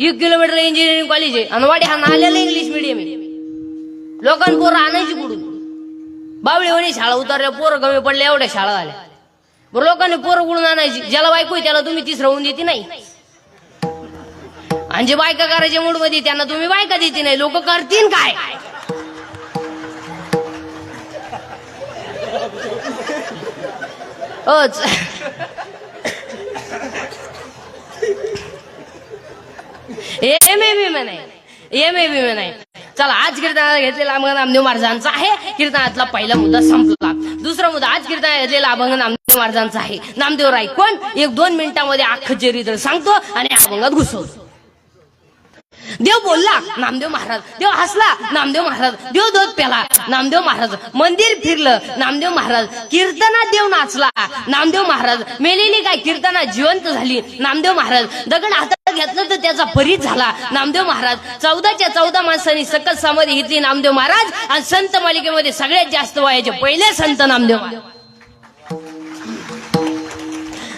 एक kilometre engineering college आहे. आणि वाडी हा नाल्याला इंग्लिश मिडियम आहे. लोकांना पोरं आणायची कुठून? बावळीवणी शाळा उतरल्या पोरं कमी पडल्या एवढ्या शाळा आल्या बरं लोकांनी पोरं कुठून आणायची? ज्याला बायको आहे त्याला तुम्ही तीच राहून देते नाही. आणि जे बायका करायच्या मूडमध्ये त्यांना तुम्ही बायका देते नाही. लोक करतील काय? अच. एम ए बी में नाही. एम ए बी में चला आज कीर्तनाला घेतलेला अभंग नामदेव महाराजांचा आहे. कीर्तनातला पहिला मुद्दा संपला. दुसरा मुद्दा आज कीर्तनाला घेतलेला अभंग नामदेव महाराजांचा आहे. नामदेव राय कोण? एक दोन मिनिटांमध्ये अख्खं चरित्र सांगतो आणि अभंगात घुसवतो. देव बोलला नामदेव महाराज. देव हसला नामदेव महाराज. देव दूध प्याला नामदेव महाराज. मंदिर फिरलं नामदेव महाराज. कीर्तना देव नाचला. नामदेव महाराज मेलेली काय कीर्तना जिवंत झाली. नामदेव महाराज दगड हातात घेतलं तर त्याचा परीत झाला. नामदेव महाराज चौदाच्या चौदा माणसांनी सकल समाधी घेतली नामदेव महाराज आणि संत मालिकेमध्ये सगळ्यात जास्त वयाचे पहिले संत नामदेव महाराज.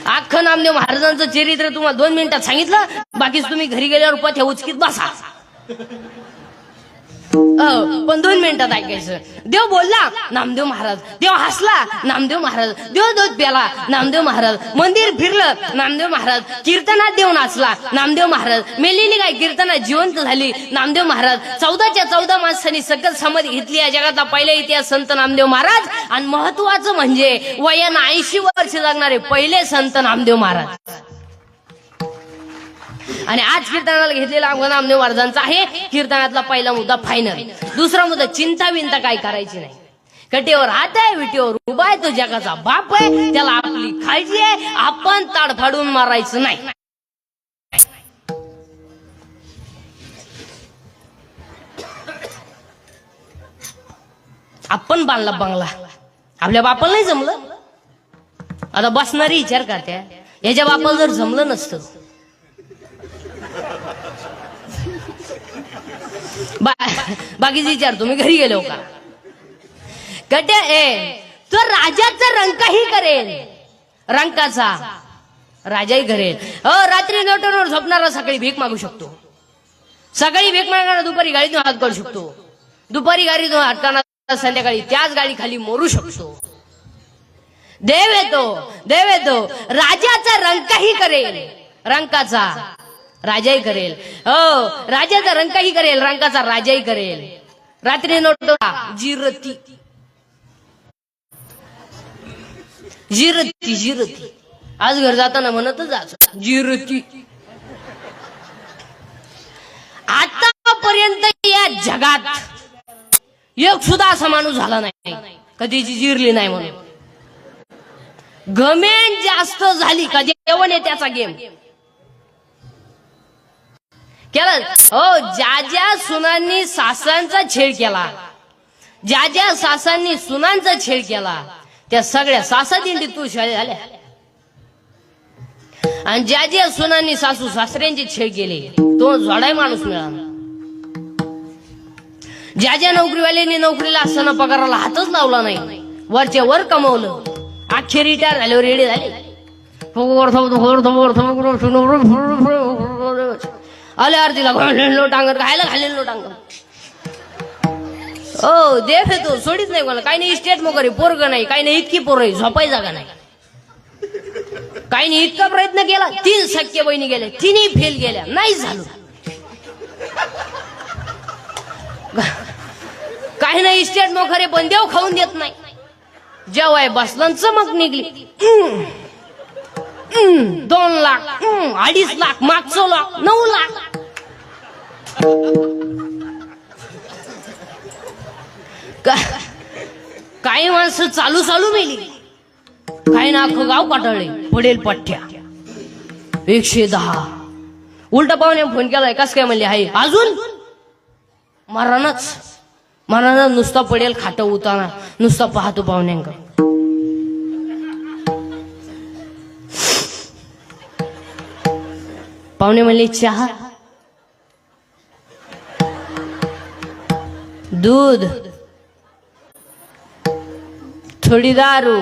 अख्खं नामदेव महाराजांचं चरित्र तुम्हाला दोन मिनिटात सांगितलं. बाकीच तुम्ही घरी गेल्यावर पथ्या उचकीत बसा. पण दोन मिनिटात ऐकायचं. देव बोलला नामदेव महाराज. देव हसला नामदेव महाराज. देव दूध प्याला नामदेव महाराज. मंदिर फिरलं नामदेव महाराज. कीर्तनात देव नाचला नामदेव महाराज. मेलेली काय कीर्तनात जिवंत झाली नामदेव महाराज. चौदाच्या चौदा माणसांनी सकल समाधी घेतली या जगाचा पहिला इतिहास संत नामदेव महाराज. आणि महत्वाचं म्हणजे वयानं ऐंशी वर्ष जगणारे पहिले संत नामदेव महाराज. आणि आज कीर्तनाला घेतलेला अभंग नामदेव महाराजांचा आहे. कीर्तनातला पहिला मुद्दा फायनल दुसरा मुद्दा चिंता विंता काय करायची नाही. कटेवर हात आहे विटेवर उभा आहे तो जगाचा बाप आहे त्याला आपली काळजी आहे. आपण ताडफाडून मारायचं नाही. आपण बांधला बंगला. आपल्या बापाला नाही जमलं? आता बसणारी विचार करते. याच्या बापाला जर जमलं नसतं बा- बाकीचे विचार तुम्ही घरी गेलो हो का? कटे ए तो राजाचा रंकाही करेल. रंकाचा. राजाही करेल. अ रात्री नोटवर झोपणारा सकाळी भीक मागू शकतो. सकाळी भीक मागणारा दुपारी गाडीतून हात करू शकतो. दुपारी गाडीतून हाताना संध्याकाळी त्याच गाडी खाली मोरू शकतो. देव येतो देव येतो. राजाचा रंकाही करेल. रंकाचा. राजाही करेल. हो राजाचा रंकाही करेल रंकाचा राजाही करेल. रात्री नोटो जिरती. जिरती जिरती. आज घर जाताना म्हणतच जायचं जिरती. आतापर्यंत या जगात एक सुद्धा असा माणूस झाला नाही. कधीची जिरली नाही म्हणून. गमेन जास्त झाली का जेवण आहे त्याचा गेम. केलं हो ज्या ज्या सुनांनी सासांचा छेड केला ज्या ज्या सासांनी सुनांचा छेड केला त्या सगळ्या सासा दिंडी तू झाल्या आणि ज्या ज्या सुनांनी सासू सासऱ्यांचे छेड केले तो झोडाय माणूस मिळाला ज्या ज्या नोकरीवाल्यांनी नोकरीला असताना पगाराला हातच लावला नाही वरच्या वर कमवलं अख्खे रिटायर झाल्यावर रेडी झाले आले आरतीला घालेलो टांगर खायला घालेलो टांगर ओ देव तू सोडीच नाही कोणाला. काही नाही स्टेट मोकरी पोरग नाही. काही नाही इतकी पोर झोपाय जागा नाही. काही नाही इतका प्रयत्न केला तीन सख्य बहिणी गेल्या तिन्ही फेल गेल्या नाही झालो. काही नाही इस्टेट मोखरे पण देव खाऊन देत नाही. जेव्हा बसलांच मग निघली. दोन लाख. हम्म. अडीच लाख मागचं लाख नऊ लाख. का- काही माणसं चालू चालू मेली. काही ना गाव पाठवले पडेल पठ्ठ्या. एकशे दहा. उलटा पाहुणे फोन केलाय कस काय म्हणले आहे अजून? मरणच. मरण नुसता पडेल खाट उताना नुसता पाहतो पाहुण्यांकडे. पाहुणे म्हणले चहा. दूध. थोडी दारू.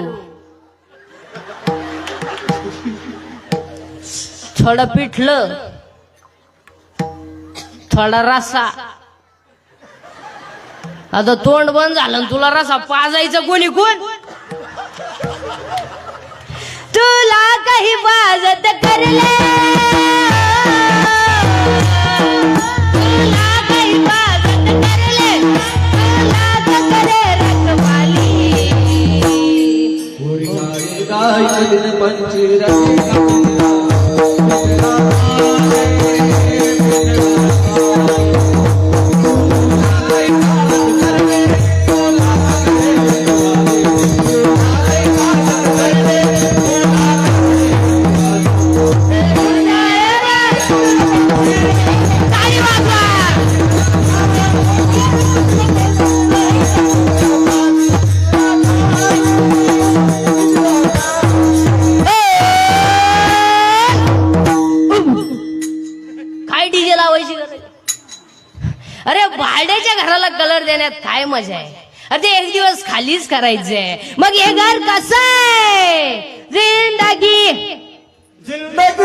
थोडं पिठलं. थोडा रसा. आता तोंड बंद झालं तुला रसा पाजायचं कोणी कोण? तुला काही बाजत करले. ताली काय डीजे लावायची गरज? अरे भाड्याच्या घराला कलर देण्यात काय मजा आहे? अरे ते एक दिवस खालीच करायचंय. मग हे घर कसं आहे? जिंदगी. जिंदगी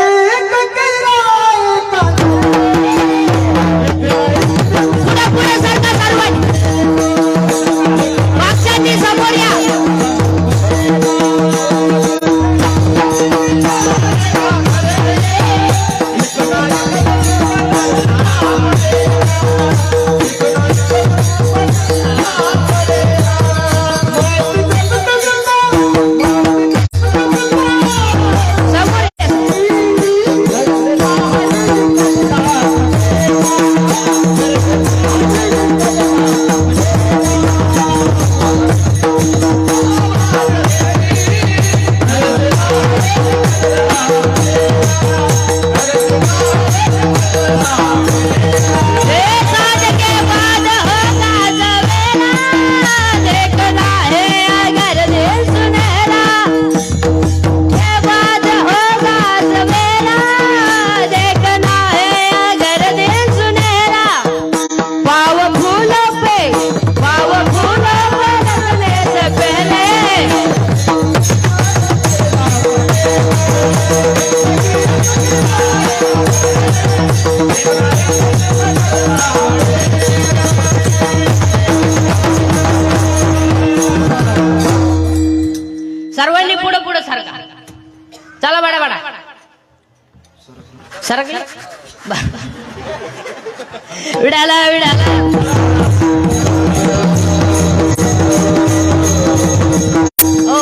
सर्वांनी पुढे पुढे सरका चला बडा बडा सरकले विडाला विडाला. हो.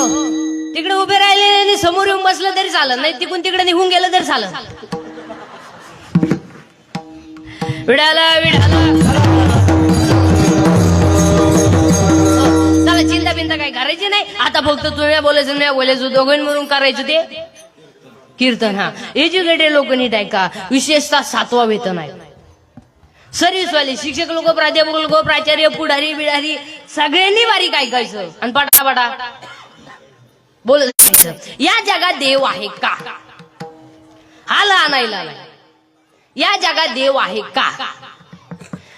तिकडे उभे राहिले आणि समोर येऊन बसलं तरी चालत. नाही तिकून तिकडे निघून गेलं तरी चालत. विडाला विडा. चिंता बिंता काही करायची नाही. आता फक्त तुम्ही बोलायचं नाही बोलायचं. दोघं मिळून करायचं ते? कीर्तन हा. एज्युकेटेड लोक नीट आहे का विशेषतः सातवा वेतन आहे. सर्व्हिसवाले शिक्षक लोक प्राध्यापक लोक प्राचार्य पुढारी बिढारी सगळ्यांनी बारीक ऐकायचं. आणि पटापटा बोलत या जगात देव आहे का? हा लहानायला नाही या जगात देव आहे का?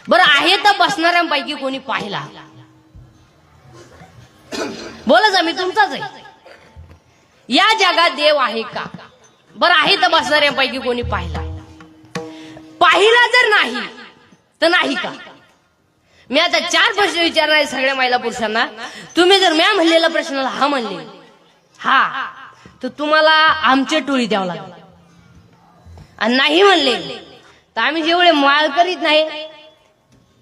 बरं आहे तर बसणाऱ्यांपैकी कोणी पाहिला? बोला मी तुमचाच आहे. या जगात देव आहे का? बरं आहे तर बसणाऱ्यांपैकी कोणी पाहिला. पाहिला जर नाही तर नाही का? मी आता चार प्रश्न विचारणार आहे सगळ्या महिला पुरुषांना. तुम्ही जर म्या म्हणलेला प्रश्नाला हा म्हणले. हा. तर तुम्हाला आमच्या टोळी द्यावं लागेल. आणि नाही म्हणले तर आम्ही जेवढे माळ करीत नाही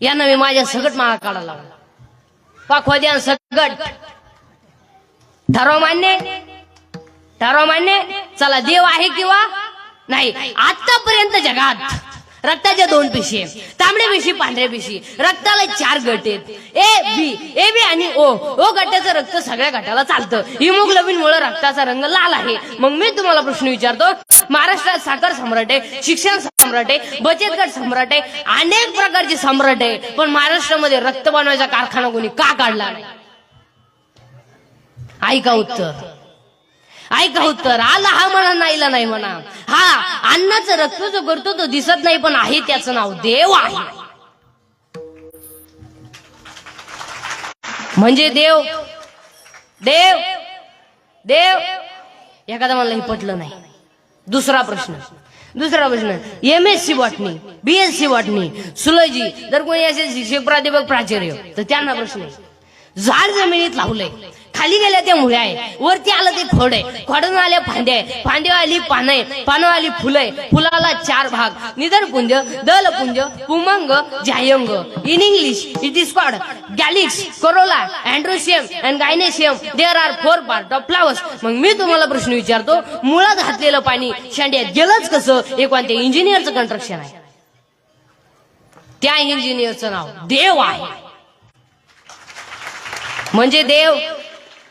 यांना मी माझ्या सगट माळा काढायला लावला पाखवा सगट ठरव मान्य? ठरव मान्य? चला देव आहे किंवा नाही. आतापर्यंत जगात रक्ताच्या दोन पिशी आहे. तांबड्या पिशी पांढऱ्या पिशी रक्ताला चार गट आहेत. ए बी ए बी आणि ओ. ओ गटाचं रक्त सगळ्या गटाला चालतं. हिमोग्लोबिन मुळे रक्ताचा रंग लाल आहे. मग मी तुम्हाला प्रश्न विचारतो महाराष्ट्रात साखर सम्राट आहे शिक्षण सम्राट आहे बचत गट सम्राट आहे अनेक प्रकारचे सम्राट आहे पण महाराष्ट्रामध्ये रक्त बनवायचा कारखाना कोणी का काढला ऐका उत्तर. ऐका उत्तर. आला हा म्हणा नाहीला नाही म्हणा. हा अन्नाचं रक्त जो करतो तो दिसत नाही पण आहे त्याचं नाव देव आहे. म्हणजे देव. देव. देव. एखादा मला हे पटलं नाही. दुसरा प्रश्न. दुसरा प्रश्न M S C botany B S C botany सुलजी जर कोणी असेल शिक्षक प्राध्यापक प्राचार्य तर त्यांना प्रश्न झाड जमिनीत लावलंय. खाली गेल्या त्या मुळ्या आहे. वरती आलं ते खोड आहे. खोडून आल्या फांद्या आहे. फांद्या आली पानं आहे. पानं आली फुलं आहे. फुलाला चार भाग. निधरपुंज दलपुंज पुमंग जायंग. In English it is called calyx corolla androecium and gynoecium there are four part of flowers मग मी तुम्हाला प्रश्न विचारतो मुळात घातलेलं पाणी शांड्यात गेलंच कसं? एक कोणत्या इंजिनियरचं कन्स्ट्रक्शन आहे? त्या इंजिनियरचं नाव देव आहे. म्हणजे देव